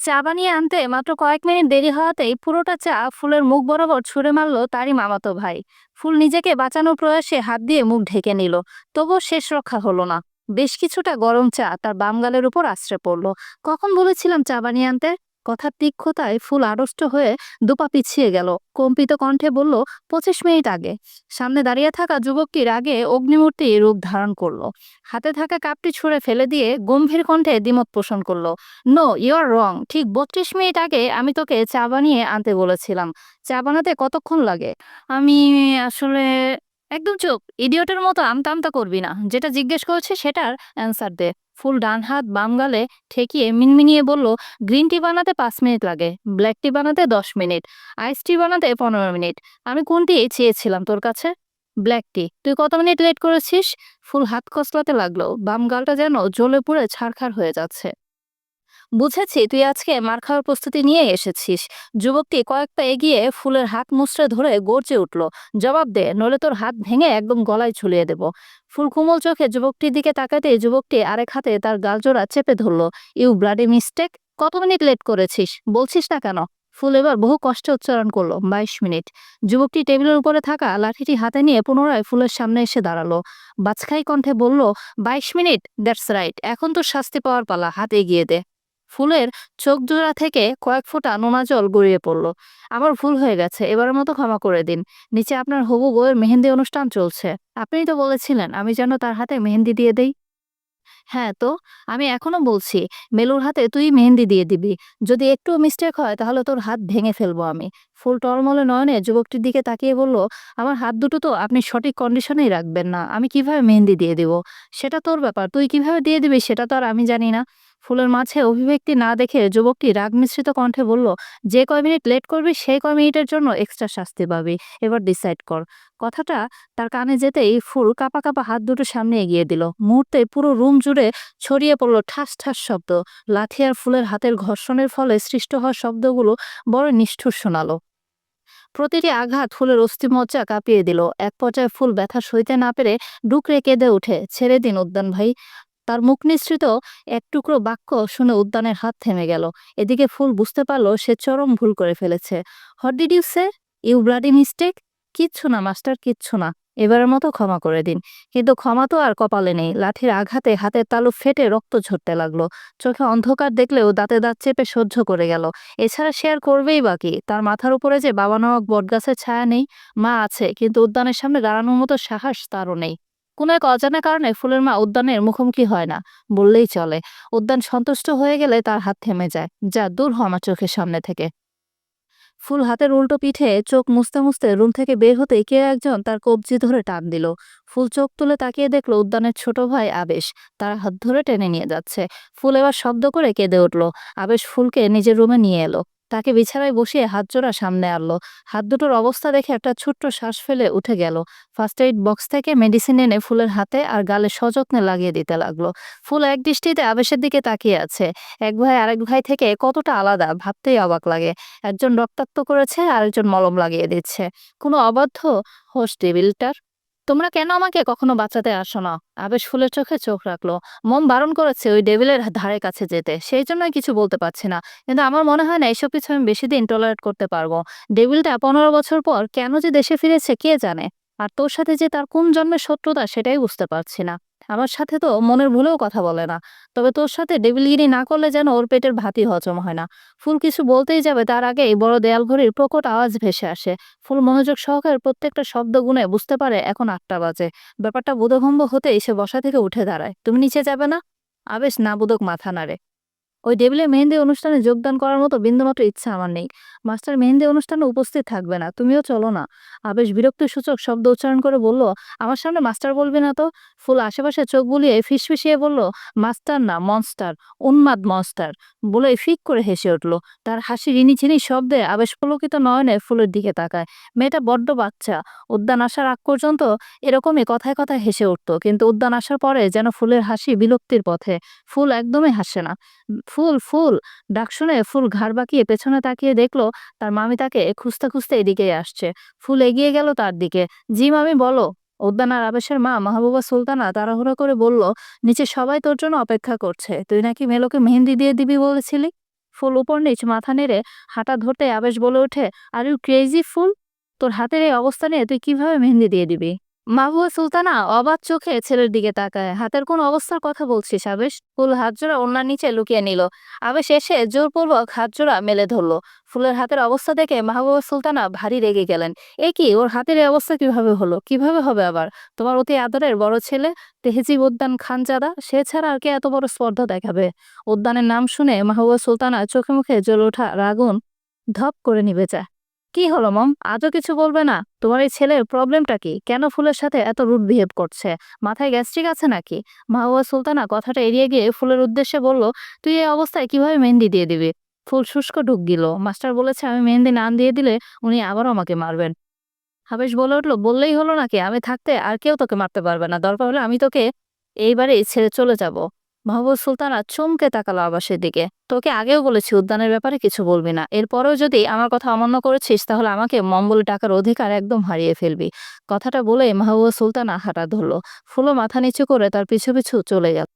চা বানিয়ে আনতে মাত্র কয়েক মিনিট দেরি হওয়াতেই পুরোটা চা ফুলের মুখ বরাবর ছুঁড়ে মারল তারই মামাতো ভাই। ফুল নিজেকে বাঁচানোর প্রয়াসে হাত দিয়ে মুখ ঢেকে নিল, তবুও শেষ রক্ষা হলো না। বেশ কিছুটা গরম চা তার বামগালের উপর আশ্রে পড়ল। কখন বলেছিলাম চা বানিয়ে আনতে? কথার তীক্ষ্ণতায় ফুল আড়ষ্ট হয়ে দুপা পিছিয়ে গেল। কম্পিত কণ্ঠে বলল, পঁচিশ মিনিট আগে। সামনে দাঁড়িয়ে থাকা যুবকটির আগে অগ্নিমূর্তি রূপ ধারণ করল। হাতে থাকা কাপটি ছুঁড়ে ফেলে দিয়ে গম্ভীর কণ্ঠে দ্বিমত পোষণ করল, নো, ইউ আর রং। ঠিক বত্রিশ মিনিট আগে আমি তোকে চা বানিয়ে আনতে বলেছিলাম। চা বানাতে কতক্ষণ লাগে? আমি আসলে একদম চুপ। ইডিয়টের মতো আমতা আমতা করবি না। যেটা জিজ্ঞেস করছে সেটার অ্যান্সার দে। ফুল ডান হাত বাম গালে ঠেকিয়ে মিনমিনিয়ে বলল, গ্রিন টি বানাতে পাঁচ মিনিট লাগে, ব্ল্যাক টি বানাতে দশ মিনিট, আইস টি বানাতে পনেরো মিনিট। আমি কোনটি চেয়েছিলাম তোর কাছে? Black tea. তুই কত মিনিট লেট করেছিস? ফুল হাত কসলাতে লাগল। বাম গালটা যেন জ্বলে পুড়ে ছারখার হয়ে যাচ্ছে। বুঝেছি, তুই আজকে মার খাওয়ার প্রস্তুতি নিয়ে এসেছিস। যুবকটি কয়েক পা এগিয়ে ফুলের হাত মুচড়ে ধরে গর্জে উঠল, জবাব দে নলে তোর হাত ভেঙে একদম গলায় ঝুলিয়ে দেব। ফুল কুমল চোখে যুবকটির দিকে তাকাতেই যুবকটি আরেক হাতে তার গালজোড়া চেপে ধরল, ইউ ব্লাডি মিস্টেক, কত মিনিট লেট করেছিস, বলছিস না কেন? ফুল এবার বহু কষ্টে উচ্চারণ করল, বাইশ মিনিট। যুবকটি টেবিলের উপরে থাকা লাঠিটি হাতে নিয়ে পুনরায় ফুলের সামনে এসে দাঁড়াল। বাজখাই কণ্ঠে বলল, বাইশ মিনিট, দ্যাটস রাইট, এখন তোর শাস্তি পাওয়ার পালা, হাত এগিয়ে দে। ফুলের চোখ জোড়া থেকে কয়েক ফোঁটা নোনা জল গড়িয়ে পড়ল। আমার ভুল হয়ে গেছে, এবারের মতো ক্ষমা করে দিন। নিচে আপনার হবু বউয়ের মেহেন্দি অনুষ্ঠান চলছে। আপনি তো বলেছিলেন, আমি যেন তার হাতে মেহেন্দি দিয়ে দেই? হ্যাঁ তো, আমি এখনও বলছি, মেলুর হাতে তুই মেহেন্দি দিয়ে দিবি। যদি একটু মিস্টেক হয়, তাহলে তোর হাত ভেঙে ফেলব আমি। ফুল টলমলে নয়নে যুবকটির দিকে তাকিয়ে বলল, আমার হাত দুটো তো আপনি সঠিক কন্ডিশনেই রাখবেন না, আমি কীভাবে মেহেন্দি দিয়ে দিব? সেটা তোর ব্যাপার, তুই কীভাবে দিয়ে দিবি সেটা তো আর আমি জানি না। ফুলের মাঝে অভিব্যক্তি না দেখে যুবকটি রাগ মিশ্রিত কণ্ঠে বলল, যে কয় মিনিট লেট করবি, সেই কয় মিনিটের জন্য এক্সট্রা শাস্তি পাবি। এবার ডিসাইড কর। কথাটা তার কানে যেতেই ফুল কাপা কাপা হাত দুটো সামনে এগিয়ে দিল। মুহূর্তে পুরো রুম জুড়ে ছড়িয়ে পড়ল ঠাস ঠাস শব্দ। লাঠি আর ফুলের হাতের ঘর্ষণের ফলে সৃষ্ট হওয়া শব্দগুলো বড় নিষ্ঠুর শোনালো। প্রতিটি আঘাত ফুলের অস্থিমজ্জা কাঁপিয়ে দিল। এক পর্যায়ে ফুল ব্যথা সইতে না পেরে ডুকরে কেঁদে উঠে ছেড়ে দিন উদ্যান ভাই। তার মুখ নিঃসৃত এক টুকরো বাক্য শুনে উদ্যানের হাত থেমে গেল। এদিকে ফুল বুঝতে পারল সে চরম ভুল করে ফেলেছে। What did you say you bloody mistake কিচ্ছু না, মাস্টার, কিচ্ছু না। এবারের মতো ক্ষমা করে দিন। কিন্তু ক্ষমা তো আর কপালে নেই। লাঠির আঘাতে হাতের তালু ফেটে রক্ত ঝরতে লাগল। চোখে অন্ধকার দেখলেও দাঁতে দাঁত চেপে সহ্য করে গেল। এছাড়া সে আর করবেই বাকি তার মাথার উপরে যে বাবা নামক বটগাছের ছায়া নেই, মা আছে। কিন্তু উদ্যানের সামনে দাঁড়ানোর মতো সাহস তারও নেই। কোনো এক অজানা কারণে ফুলের মা উদ্যানের মুখোমুখি হয় না, বললেই চলে। উদ্যান সন্তুষ্ট হয়ে গেলে তার হাত থেমে যায়, যা দূর হয় আমার চোখের সামনে থেকে। ফুল হাতের উল্টো পিঠে চোখ মুছতে মুছতে রুম থেকে বের হতে কে একজন তার কবজি ধরে টান দিল। ফুল চোখ তুলে তাকিয়ে দেখল উদ্যানের ছোট ভাই আবেশ, তার হাত ধরে টেনে নিয়ে যাচ্ছে। ফুল এবার শব্দ করে কেঁদে উঠল। আবেশ ফুলকে নিজের রুমে নিয়ে এলো। তাকে বিছানায় বসিয়ে হাত জোড়া সামনে আনলো। হাত দুটোর অবস্থা দেখে একটা ছোট্ট শ্বাস ফেলে উঠে গেল। ফার্স্ট এইড বক্স থেকে মেডিসিন এনে ফুলের হাতে আর গালে সযত্নে লাগিয়ে দিতে লাগল। ফুল এক দৃষ্টিতে আবেশের দিকে তাকিয়ে আছে। এক ভাই আরেক ভাই থেকে কতটা আলাদা ভাবতেই অবাক লাগে। একজন রক্তাক্ত করেছে, আরেকজন মলম লাগিয়ে দিচ্ছে। কোনো অবাধ্য হোস টেবিলটার তোমরা কেন আমাকে কখনো বাঁচাতে আসো না? আবেশ ফুলের চোখে চোখ রাখল। মম বারণ করেছে ওই ডেভিলের ধারে কাছে যেতে। সেই জন্যই কিছু বলতে পারছি না। কিন্তু আমার মনে হয় না এইসব কিছু আমি বেশি দিন টলারেট করতে পারব। ডেভিলটা পনেরো বছর পর কেন যে দেশে ফিরেছে কে জানে? আর তোর সাথে যে তার কোন জন্মের শত্রুতা সেটাই বুঝতে পারছি না। আমার সাথে তো মনের ভুলেও কথা বলে না। তবে তোর সাথে ডেবিলগিরি না করলে যেন ওর পেটের ভাতই হজম হয় না। ফুল কিছু বলতেই যাবে, তার আগে এই বড় দেয়াল ঘড়ির প্রকট আওয়াজ ভেসে আসে। ফুল মনোযোগ সহকারে প্রত্যেকটা শব্দ গুনে বুঝতে পারে এখন আটটা বাজে। ব্যাপারটা বোধভম্ব হতে এসে বসা থেকে উঠে দাঁড়ায়। তুমি নিচে যাবে না? আবেশ না বোধক মাথা নাড়ে। ওই টেবিলে মেহেন্দি অনুষ্ঠানে যোগদান করার মতো বিন্দুমাত্র ইচ্ছা আমার নেই। মাস্টার মেহেন্দি অনুষ্ঠানে উপস্থিত থাকবে না, তুমিও চলো না। আবেশ বিরক্তি সূচক শব্দ উচ্চারণ করে বলল, আমার সামনে মাস্টার বলবে না তো? ফুল আশেপাশে চোখ বুলিয়ে ফিসফিসিয়ে বলল, মাস্টার না, মনস্টার, উন্মাদ মনস্টার। বলে ফিক করে হেসে উঠল। তার হাসি রিনি ঝিনি শব্দে আবেশ পুলকিত নয়নে ফুলের দিকে তাকায়। মেয়েটা বড্ড বাচ্চা, উদ্যান আসার আগ পর্যন্ত এরকমই কথায় কথায় হেসে উঠত, কিন্তু উদ্যান আসার পরে যেন ফুলের হাসি বিলুপ্তির পথে, ফুল একদমই হাসে না। ফুল ফুল। ডাক শুনে ফুল ঘাড় বাঁকিয়ে পেছনে তাকিয়ে দেখল, তার মামি তাকে খুঁজতে খুঁজতে এদিকেই আসছে। ফুল এগিয়ে গেল তার দিকে। জি মামি, বলো। উদ্যান আর আবেশের মা, মাহবুবা সুলতানা, তাড়াহুড়ো করে বলল, নিচে সবাই তোর জন্য অপেক্ষা করছে। তুই নাকি মেলোকে মেহেন্দি দিয়ে দিবি বলেছিলি? ফুল উপর নিচ মাথা নেড়ে হাঁটা ধরতে আবেশ বলে ওঠে আর ইউ ক্রেজি ফুল? তোর হাতের এই অবস্থা নিয়ে তুই কীভাবে মেহেন্দি দিয়ে দিবি? মাহবুবা সুলতানা অবাক চোখে ছেলের দিকে তাকায়। হাতের কোন অবস্থার কথা বলছিস আবেশ? ফুল হাত জোড়া ওনার নিচে লুকিয়ে নিল। আবেশ এসে জোরপূর্বক হাত জোড়া মেলে ধরলো। ফুলের হাতের অবস্থা দেখে মাহবুবা সুলতানা ভারী রেগে গেলেন। এ কি? ওর হাতের অবস্থা কীভাবে হলো? কীভাবে হবে আবার? তোমার অতি আদরের বড় ছেলে, তেহজিব উদ্যান খানজাদা সে ছাড়া আর কে এত বড় স্পর্ধা দেখাবে? উদ্যানের নাম শুনে মাহবুবা সুলতানা চোখে মুখে জ্বলে ওঠা রাগুন ধপ করে নিবে যায় কি হলো, মম? আজও কিছু বলবে না? তোমার এই ছেলের প্রবলেমটা কি? কেন ফুলের সাথে এত রুট বিহেভ করছে? মাথায় গ্যাস্ট্রিক আছে নাকি? মাহবুবা সুলতানা কথাটা এড়িয়ে গিয়ে ফুলের উদ্দেশ্যে বলল, তুই এই অবস্থায় কীভাবে মেহেন্দি দিয়ে দিবি? ফুল শুষ্ক ঢুক গেল। মাস্টার বলেছে, আমি মেহেন্দি না দিয়ে দিলে উনি আবারও আমাকে মারবেন। হাবেশ বলে উঠল, বললেই হলো নাকি? আমি থাকতে আর কেউ তোকে মারতে পারবে না। দরকার হলে আমি তোকে এইবারেই ছেড়ে চলে যাব। মাহবুব সুলতানা চমকে তাকালো আবাসের দিকে। তোকে আগেও বলেছি, উদ্যানের ব্যাপারে কিছু বলবি না। এরপরেও যদি আমার কথা অমান্য করেছিস, তাহলে আমাকে মম্বলে টাকার অধিকার একদম হারিয়ে ফেলবি। কথাটা বলে মাহবুব সুলতান হাঁটা ধরলো। ফুলো মাথা নিচু করে তার পিছু পিছু চলে গেল।